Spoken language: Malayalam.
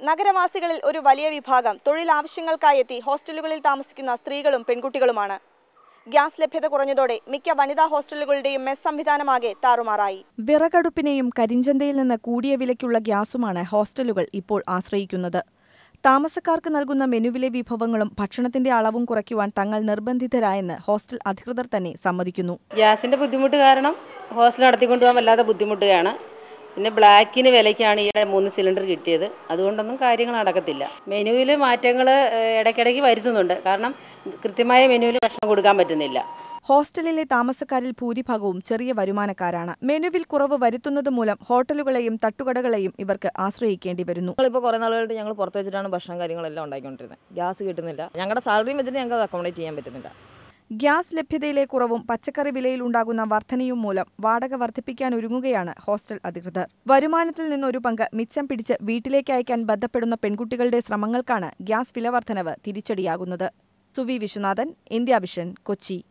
നഗരവാസികളിൽ ഒരു വലിയ വിഭാഗം തൊഴിലാവശ്യങ്ങൾക്കായി എത്തി ഹോസ്റ്റലുകളിൽ താമസിക്കുന്ന സ്ത്രീകളും പെൺകുട്ടികളുമാണ്. ഗ്യാസ് ലഭ്യത കുറഞ്ഞതോടെ മിക്ക വനിതാ ഹോസ്റ്റലുകളുടെയും മെസ് സംവിധാനമാകെ താറുമാറായി. വിറകടുപ്പിനെയും കരിഞ്ചന്തയിൽ നിന്ന് കൂടിയ വിലയ്ക്കുള്ള ഗ്യാസുമാണ് ഹോസ്റ്റലുകൾ ഇപ്പോൾ ആശ്രയിക്കുന്നത്. താമസക്കാർക്ക് നൽകുന്ന മെനുവിലെ വിഭവങ്ങളും ഭക്ഷണത്തിന്റെ അളവും കുറയ്ക്കുവാൻ തങ്ങൾ നിർബന്ധിതരായെന്ന് ഹോസ്റ്റൽ അധികൃതർ തന്നെ സമ്മതിക്കുന്നു. ഗ്യാസിന്റെ ബുദ്ധിമുട്ട് കാരണം ഹോസ്റ്റൽ നടത്തിക്കൊണ്ടുപോകാൻ വല്ലാതെ ബുദ്ധിമുട്ടുകയാണ്. പിന്നെ ബ്ലാക്കിന് വിലയ്ക്കാണ് ഈ മൂന്ന് സിലിണ്ടർ കിട്ടിയത്. അതുകൊണ്ടൊന്നും കാര്യങ്ങൾ നടക്കത്തില്ല. മെനുവിൽ മാറ്റങ്ങൾ ഇടയ്ക്കിടയ്ക്ക് വരുത്തുന്നുണ്ട്. കാരണം കൃത്യമായ മെനുവിൽ ഭക്ഷണം കൊടുക്കാൻ പറ്റുന്നില്ല. ഹോസ്റ്റലിലെ താമസക്കാരിൽ ഭൂരിഭാഗവും ചെറിയ വരുമാനക്കാരാണ്. മെനുവിൽ കുറവ് വരുത്തുന്നത് മൂലം ഹോട്ടലുകളെയും തട്ടുകടകളെയും ഇവർക്ക് ആശ്രയിക്കേണ്ടി വരുന്നു. ഞങ്ങളിപ്പോൾ കുറേ നാളുകളായിട്ട് ഞങ്ങൾ പുറത്ത് വെച്ചിട്ടാണ് ഭക്ഷണം കാര്യങ്ങളെല്ലാം ഉണ്ടാക്കിക്കൊണ്ടിരുന്നത് ഗ്യാസ് കിട്ടുന്നില്ല. ഞങ്ങളുടെ സാലറിയും വെച്ചിട്ട് ഞങ്ങൾക്ക് അക്കോമഡേറ്റ് ചെയ്യാൻ പറ്റുന്നില്ല. ഗ്യാസ് ലഭ്യതയിലെ കുറവും പച്ചക്കറി വിലയിൽ ഉണ്ടാകുന്ന വർധനയും മൂലം വാടക വർദ്ധിപ്പിക്കാൻ ഒരുങ്ങുകയാണ് ഹോസ്റ്റൽ അധികൃതർ. വരുമാനത്തിൽ നിന്നൊരു പങ്ക് മിച്ചം പിടിച്ച് വീട്ടിലേക്ക് അയക്കാൻ ബന്ധപ്പെടുന്ന പെൺകുട്ടികളുടെ ശ്രമങ്ങൾക്കാണ് ഗ്യാസ് വില വർധനവ് തിരിച്ചടിയാകുന്നത്. Suvi Viswanathan India Vision Kochi.